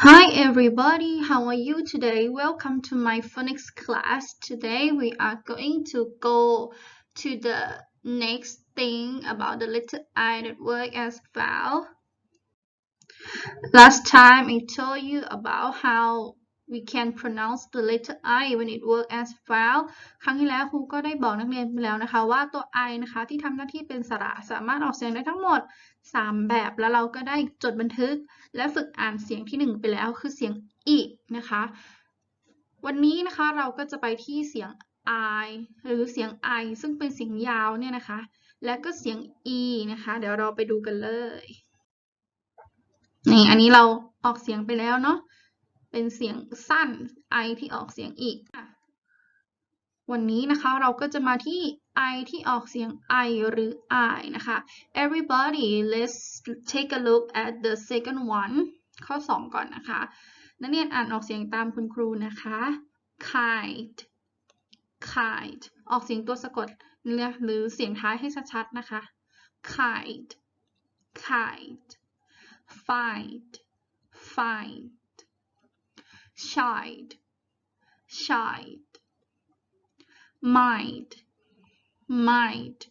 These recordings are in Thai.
Hi everybody, how are you today? Welcome to my phonics class. Today we are going to go to the next thing about the letter I that work as vowel. Last time I told you about how we can pronounce the letter I when it work as vowel ครั้งที่แล้วครูก็ได้บอกนักเรียนไปแล้วนะคะ ว่าตัว I นะคะที่ทำหน้าที่เป็นสระสามารถออกเสียงได้ทั้งหมด 3 แบบแล้วเราก็ได้จดบันทึก และฝึกอ่านเสียงที่ 1 ไปแล้วคือเสียง i นะคะ วันนี้นะคะเราก็จะไปที่เสียง I หรือเสียง I ซึ่งเป็นเสียงยาวเนี่ยนะคะ และก็เสียง e นะคะ เดี๋ยวเราไปดูกันเลยนี่อันนี้เราออกเสียงไปแล้วเนาะ เป็นเสียงสั้น I ที่ออกเสียงอีก วันนี้นะคะเราก็จะมาที่ I ที่ออกเสียง I หรือ I นะคะ everybody let's take a look at the second one ข้อ 2 ก่อนนะคะ นักเรียนอ่านออกเสียงตามคุณครูนะคะ kite kite ออกเสียงตัวสะกดหรือเสียงท้ายให้ชัดๆนะคะ kite kite fight fight shied shied might might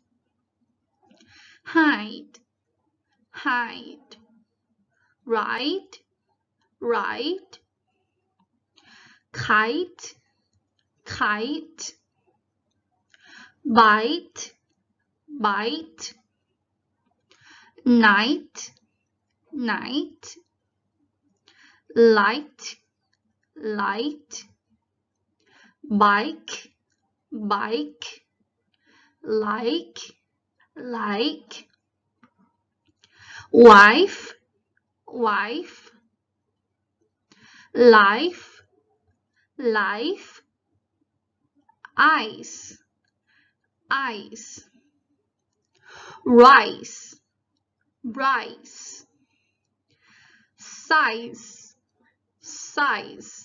hide. Hide. Right right kite. Kite. Bite. Bite. Night. Night. Light light bike bike like like wife wife life life eyes eyes rice rice size size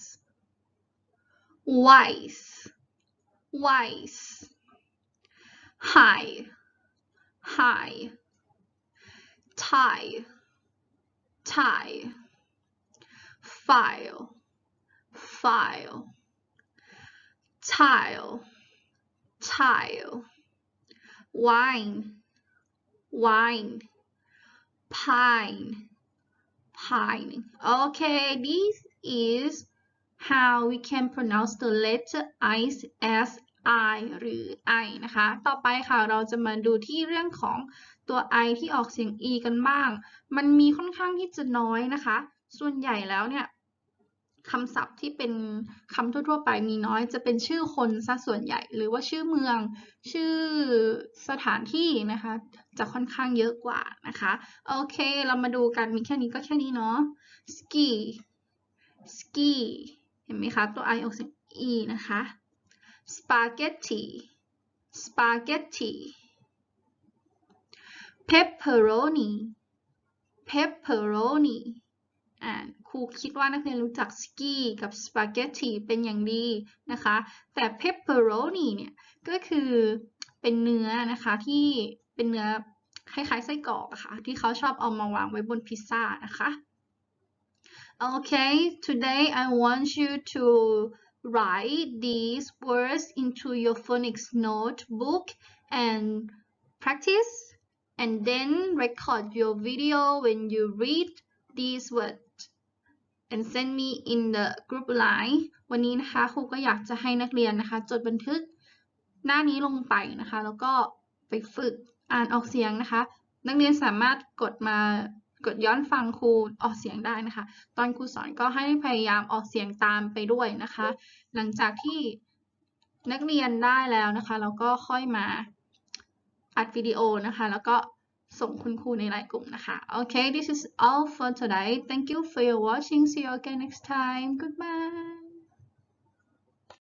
wise wise high high tie. Tie. File. File. Tile. Tile. Wine. Wine. Pine. Pine. Okay this is how we can pronounce the letter I as I หรือ I นะคะ ต่อไปค่ะเราจะมาดูที่เรื่องของตัว I ที่ออกเสียง E กันบ้าง มันมีค่อนข้างที่จะน้อยนะคะ ส่วนใหญ่แล้วเนี่ยคำศัพท์ที่เป็นคำทั่วๆ ไปมีน้อยจะเป็นชื่อคนซะส่วนใหญ่ หรือว่าชื่อเมือง ชื่อสถานที่นะคะ จะค่อนข้างเยอะกว่านะคะ โอเค เรามาดูกันมีแค่นี้ก็แค่นี้เนาะ ski ski ห็นไหมคะตัว i ออกเสียง e นะคะ spaghetti spaghetti pepperoni pepperoni อ่าครูคิดว่านักเรียนรู้จักสกีกับสปาเกตตีเป็นอย่างดีนะคะ แต่ pepperoni เนี่ยก็คือเป็นเนื้อนะคะที่เป็นเนื้อคล้ายๆไส้กรอกะคะ่ะที่เขาชอบเอามาวางไว้บนพิซซ่านะคะ Okay today I want you to write these words into your phonics notebook and practice and then record your video when you read these words and send me in the group line วันนี้นะคะครูก็อยากจะให้นักเรียนนะคะ จดบันทึกหน้านี้ลงไปนะคะ แล้วก็ไปฝึกอ่านออกเสียงนะคะ นักเรียนสามารถกดมา กดย้อนฟังครูออกเสียงได้นะคะ ตอนครูสอนก็ให้พยายามออกเสียงตามไปด้วยนะคะ หลังจากที่นักเรียนได้แล้วนะคะเราก็ค่อยมาอัดวิดีโอนะคะ แล้วก็ส่งคุณครูในไลน์กลุ่มนะคะ Okay this is all for today thank you for your watching see you again next time goodbye